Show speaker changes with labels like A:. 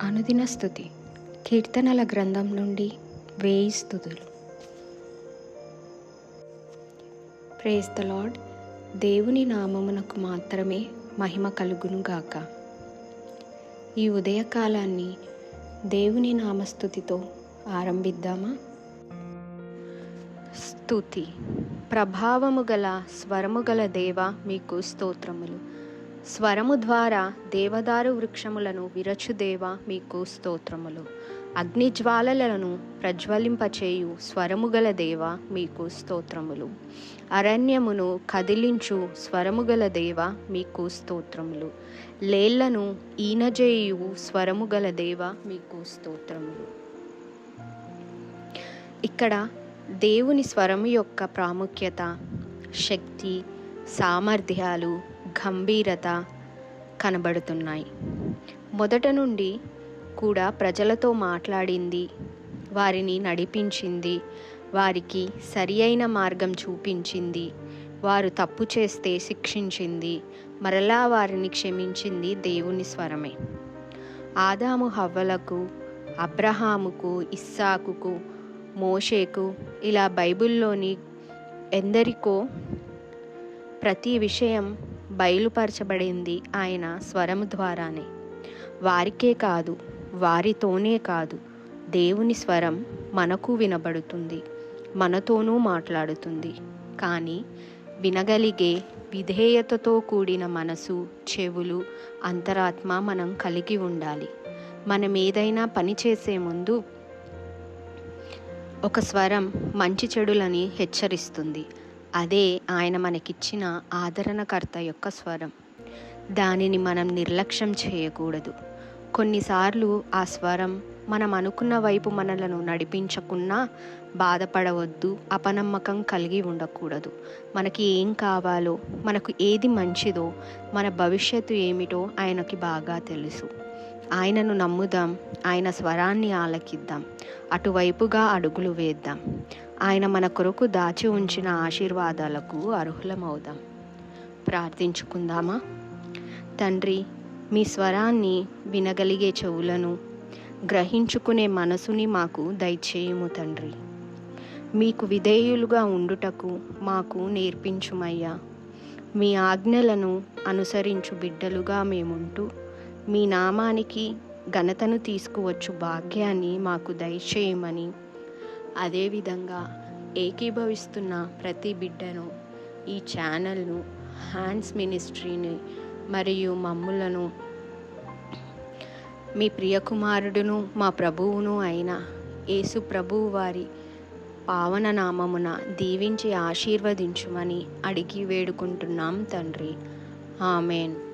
A: అనుదిన స్థుతి. కీర్తనల గ్రంథం నుండి వేయి స్థుతులు. ప్రేస్ ద లార్డ్ దేవుని నామమునకు మాత్రమే మహిమ కలుగును గాక ఈ ఉదయకాలాన్ని దేవుని నామస్థుతితో ఆరంభిద్దామా? స్థుతి. ప్రభావము గల స్వరము గల దేవ మీకు స్తోత్రములు. స్వరము ద్వారా దేవదారు వృక్షములను విరచుదేవ మీకు స్తోత్రములు. అగ్నిజ్వాలలను ప్రజ్వలింపచేయు స్వరముగల దేవ మీకు స్తోత్రములు. అరణ్యమును కదిలించు స్వరముగల దేవ మీకు స్తోత్రములు. లేళ్ళను ఈనజేయు స్వరముగల దేవ మీకు స్తోత్రములు. ఇక్కడ దేవుని స్వరము యొక్క ప్రాముఖ్యత శక్తి సామర్థ్యాలు గంభీరత కనబడుతున్నాయి. మొదట నుండి కూడా ప్రజలతో మాట్లాడింది వారిని నడిపించింది వారికి సరి అయిన మార్గం చూపించింది వారు తప్పు చేస్తే శిక్షించింది మరలా వారిని క్షమించింది దేవుని స్వరమే. ఆదాము హవ్వలకు అబ్రహాముకు ఇస్సాకుకు మోషేకు ఇలా బైబిల్లోని ఎందరికో ప్రతి విషయం బయలుపరచబడింది ఆయన స్వరము ద్వారానే. వారికే కాదు వారితోనే కాదు దేవుని స్వరం మనకు వినబడుతుంది మనతోనూ మాట్లాడుతుంది. కానీ వినగలిగే విధేయతతో కూడిన మనసు చెవులు అంతరాత్మ మనం కలిగి ఉండాలి. మనం ఏదైనా పని చేసే ముందు ఒక స్వరం మంచి చెడులని హెచ్చరిస్తుంది. అదే ఆయన మనకిచ్చిన ఆదరణకర్త యొక్క స్వరం. దానిని మనం నిర్లక్ష్యం చేయకూడదు. కొన్నిసార్లు ఆ స్వరం మనం అనుకున్న వైపు మనలను నడిపించకున్నా బాధపడవద్దు అపనమ్మకం కలిగి ఉండకూడదు. మనకి ఏం కావాలో మనకు ఏది మంచిదో మన భవిష్యత్తు ఏమిటో ఆయనకి బాగా తెలుసు. ఆయనను నమ్ముదాం ఆయన స్వరాన్ని ఆలకిద్దాం అటువైపుగా అడుగులు వేద్దాం. ఆయన మన కొరకు దాచి ఉంచిన ఆశీర్వాదాలకు అర్హులమవుదాం. ప్రార్థించుకుందామా? తండ్రి మీ స్వరాన్ని వినగలిగే చెవులను గ్రహించుకునే మనసుని మాకు దయచేయము తండ్రి. మీకు విధేయులుగా ఉండుటకు మాకు నేర్పించుమయ్యా. మీ ఆజ్ఞలను అనుసరించు బిడ్డలుగా మేముంటూ మీ నామానికి ఘనతను తీసుకువచ్చు భాగ్యాన్ని మాకు దయచేయమని అదేవిధంగా ఏకీభవిస్తున్న ప్రతి బిడ్డను ఈ ఛానల్ను హ్యాండ్స్ మినిస్ట్రీని మరియు మమ్ములను మీ ప్రియకుమారుడును మా ప్రభువును అయిన యేసు ప్రభువు వారి పావన నామమున దీవించి ఆశీర్వదించుమని అడిగి వేడుకుంటున్నాం తండ్రి. ఆమెన్.